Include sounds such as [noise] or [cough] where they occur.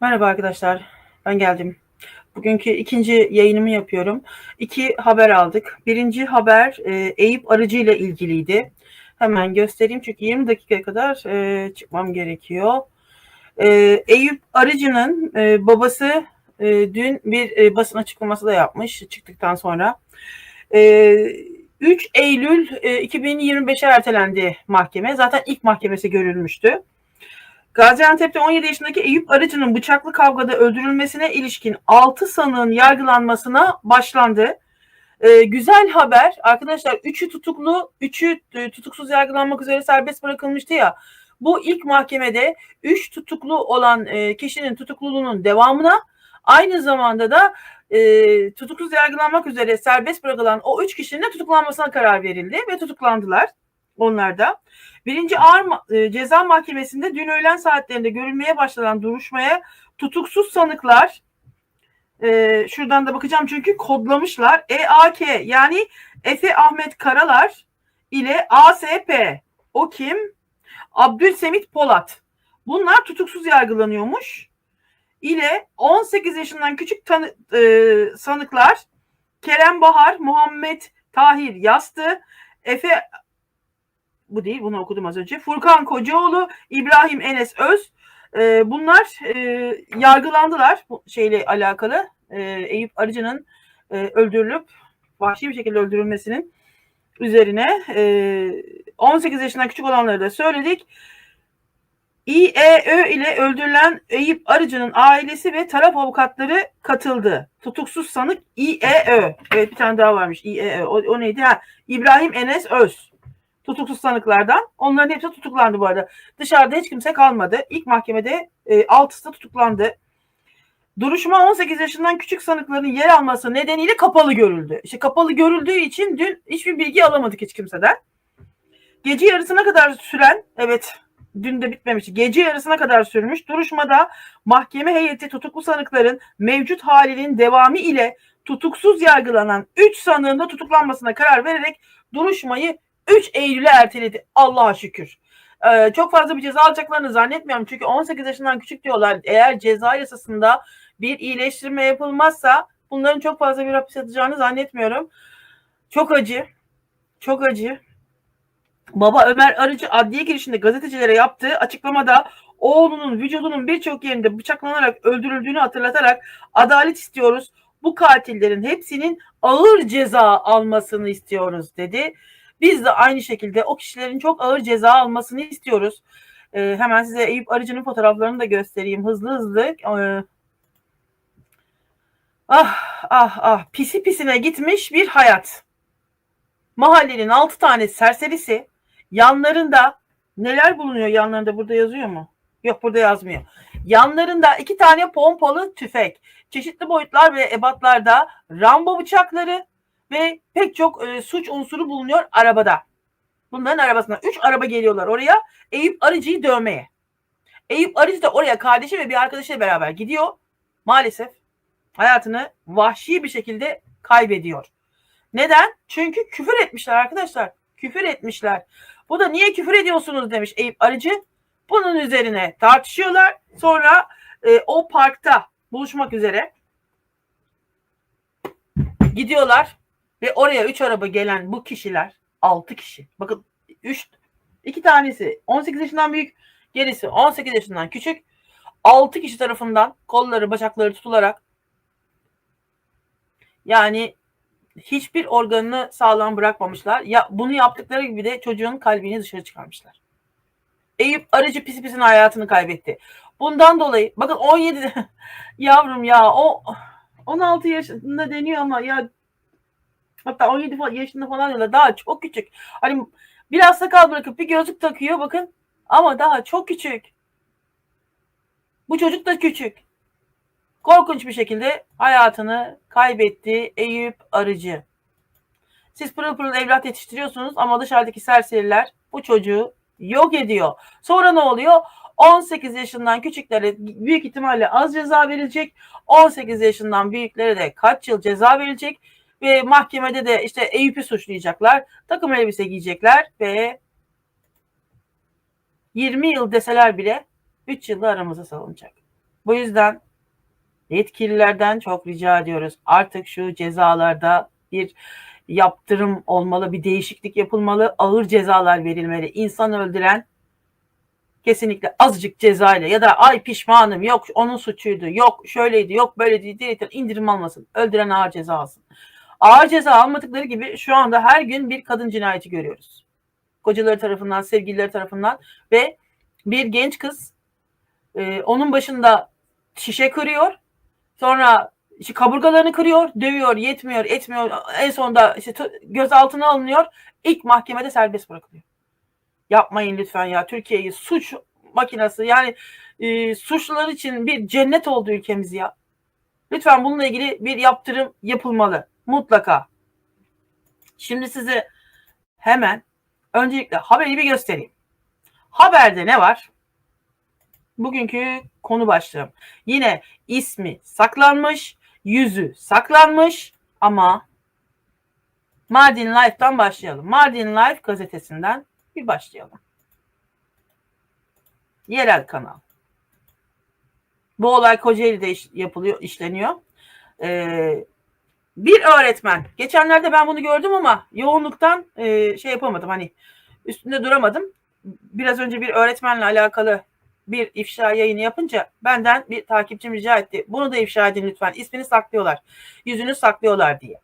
Merhaba arkadaşlar, ben geldim. Bugünkü ikinci yayınımı yapıyorum. İki haber aldık. Birinci haber e, Eyüp Arıcı ile ilgiliydi. Hemen göstereyim çünkü 20 dakikaya kadar e, çıkmam gerekiyor. E, Eyüp Arıcı'nın e, babası e, dün bir e, basın açıklaması da yapmış çıktıktan sonra. E, 3 Eylül e, 2025'e ertelendi mahkeme. Zaten ilk mahkemesi görülmüştü. Gaziantep'te 17 yaşındaki Eyüp Arıcı'nın bıçaklı kavgada öldürülmesine ilişkin 6 sanığın yargılanmasına başlandı. Ee, güzel haber arkadaşlar 3'ü tutuklu, 3'ü e, tutuksuz yargılanmak üzere serbest bırakılmıştı ya. Bu ilk mahkemede 3 tutuklu olan e, kişinin tutukluluğunun devamına aynı zamanda da e, tutuksuz yargılanmak üzere serbest bırakılan o 3 kişinin de tutuklanmasına karar verildi ve tutuklandılar onlar da. Birinci Ağır e, Ceza Mahkemesi'nde dün öğlen saatlerinde görülmeye başlanan duruşmaya tutuksuz sanıklar e, şuradan da bakacağım çünkü kodlamışlar. EAK yani Efe Ahmet Karalar ile ASP o kim? Abdülsemit Polat. Bunlar tutuksuz yargılanıyormuş. İle 18 yaşından küçük tanı, e, sanıklar Kerem Bahar, Muhammed Tahir Yastı, Efe bu değil bunu okudum az önce. Furkan Kocaoğlu, İbrahim Enes Öz e, bunlar e, yargılandılar bu şeyle alakalı. E, Eyüp Arıcı'nın e, öldürülüp vahşi bir şekilde öldürülmesinin üzerine e, 18 yaşından küçük olanları da söyledik. İEÖ ile öldürülen Eyüp Arıcı'nın ailesi ve taraf avukatları katıldı. Tutuksuz sanık İEÖ. Evet bir tane daha varmış İEÖ. O, o neydi? Ha, İbrahim Enes Öz tutuksuz sanıklardan. Onların hepsi tutuklandı bu arada. Dışarıda hiç kimse kalmadı. İlk mahkemede e, altısı tutuklandı. Duruşma 18 yaşından küçük sanıkların yer alması nedeniyle kapalı görüldü. İşte kapalı görüldüğü için dün hiçbir bilgi alamadık hiç kimseden. Gece yarısına kadar süren, evet dün de bitmemişti. Gece yarısına kadar sürmüş. Duruşmada mahkeme heyeti tutuklu sanıkların mevcut halinin devamı ile tutuksuz yargılanan 3 sanığın da tutuklanmasına karar vererek duruşmayı 3 Eylül'e erteledi. Allah'a şükür. Ee, çok fazla bir ceza alacaklarını zannetmiyorum. Çünkü 18 yaşından küçük diyorlar. Eğer ceza yasasında bir iyileştirme yapılmazsa bunların çok fazla bir hapis yatacağını zannetmiyorum. Çok acı. Çok acı. Baba Ömer Arıcı adliye girişinde gazetecilere yaptığı açıklamada oğlunun vücudunun birçok yerinde bıçaklanarak öldürüldüğünü hatırlatarak adalet istiyoruz. Bu katillerin hepsinin ağır ceza almasını istiyoruz dedi. Biz de aynı şekilde o kişilerin çok ağır ceza almasını istiyoruz. E, hemen size Eyüp Arıcı'nın fotoğraflarını da göstereyim hızlı hızlı. E, ah ah ah pisi pisine gitmiş bir hayat. Mahallenin altı tane serserisi yanlarında neler bulunuyor yanlarında burada yazıyor mu? Yok burada yazmıyor. Yanlarında iki tane pompalı tüfek, çeşitli boyutlar ve ebatlarda Rambo bıçakları, ve pek çok e, suç unsuru bulunuyor arabada. Bunların arabasına. Üç araba geliyorlar oraya Eyüp Arıcı'yı dövmeye. Eyüp Arıcı da oraya kardeşi ve bir arkadaşıyla beraber gidiyor. Maalesef hayatını vahşi bir şekilde kaybediyor. Neden? Çünkü küfür etmişler arkadaşlar. Küfür etmişler. Bu da niye küfür ediyorsunuz demiş Eyüp Arıcı. Bunun üzerine tartışıyorlar. Sonra e, o parkta buluşmak üzere gidiyorlar. Ve oraya 3 araba gelen bu kişiler 6 kişi. Bakın 3 2 tanesi 18 yaşından büyük, gerisi 18 yaşından küçük. 6 kişi tarafından kolları, bacakları tutularak yani hiçbir organını sağlam bırakmamışlar. Ya bunu yaptıkları gibi de çocuğun kalbini dışarı çıkarmışlar. Eyüp Arıcı pisi pisine hayatını kaybetti. Bundan dolayı bakın 17 [laughs] yavrum ya o 16 yaşında deniyor ama ya Hatta 17 yaşında falan diyorlar. Daha çok küçük. Hani biraz sakal bırakıp bir gözlük takıyor bakın. Ama daha çok küçük. Bu çocuk da küçük. Korkunç bir şekilde hayatını kaybetti Eyüp Arıcı. Siz pırıl pırıl evlat yetiştiriyorsunuz ama dışarıdaki serseriler bu çocuğu yok ediyor. Sonra ne oluyor? 18 yaşından küçüklere büyük ihtimalle az ceza verilecek. 18 yaşından büyüklere de kaç yıl ceza verilecek ve mahkemede de işte Eyüp'ü suçlayacaklar. Takım elbise giyecekler ve 20 yıl deseler bile 3 yılda aramıza salınacak. Bu yüzden yetkililerden çok rica ediyoruz. Artık şu cezalarda bir yaptırım olmalı, bir değişiklik yapılmalı, ağır cezalar verilmeli. İnsan öldüren kesinlikle azıcık cezayla ya da ay pişmanım yok onun suçuydu yok şöyleydi yok böyleydi diye indirim almasın. Öldüren ağır ceza alsın. Ağır ceza almadıkları gibi şu anda her gün bir kadın cinayeti görüyoruz. Kocaları tarafından, sevgilileri tarafından ve bir genç kız e, onun başında şişe kırıyor. Sonra işte kaburgalarını kırıyor, dövüyor, yetmiyor, etmiyor. En sonunda işte gözaltına alınıyor. İlk mahkemede serbest bırakılıyor. Yapmayın lütfen ya. Türkiye'yi suç makinesi yani e, suçlular için bir cennet oldu ülkemiz ya. Lütfen bununla ilgili bir yaptırım yapılmalı. Mutlaka. Şimdi size hemen öncelikle haberi bir göstereyim. Haberde ne var? Bugünkü konu başlığım. Yine ismi saklanmış, yüzü saklanmış ama Mardin Life'dan başlayalım. Mardin Life gazetesinden bir başlayalım. Yerel kanal. Bu olay Kocaeli'de iş, yapılıyor, işleniyor. Ee, bir öğretmen. Geçenlerde ben bunu gördüm ama yoğunluktan e, şey yapamadım. Hani üstünde duramadım. Biraz önce bir öğretmenle alakalı bir ifşa yayını yapınca benden bir takipçim rica etti. Bunu da ifşa edin lütfen. İsmini saklıyorlar. Yüzünü saklıyorlar diye.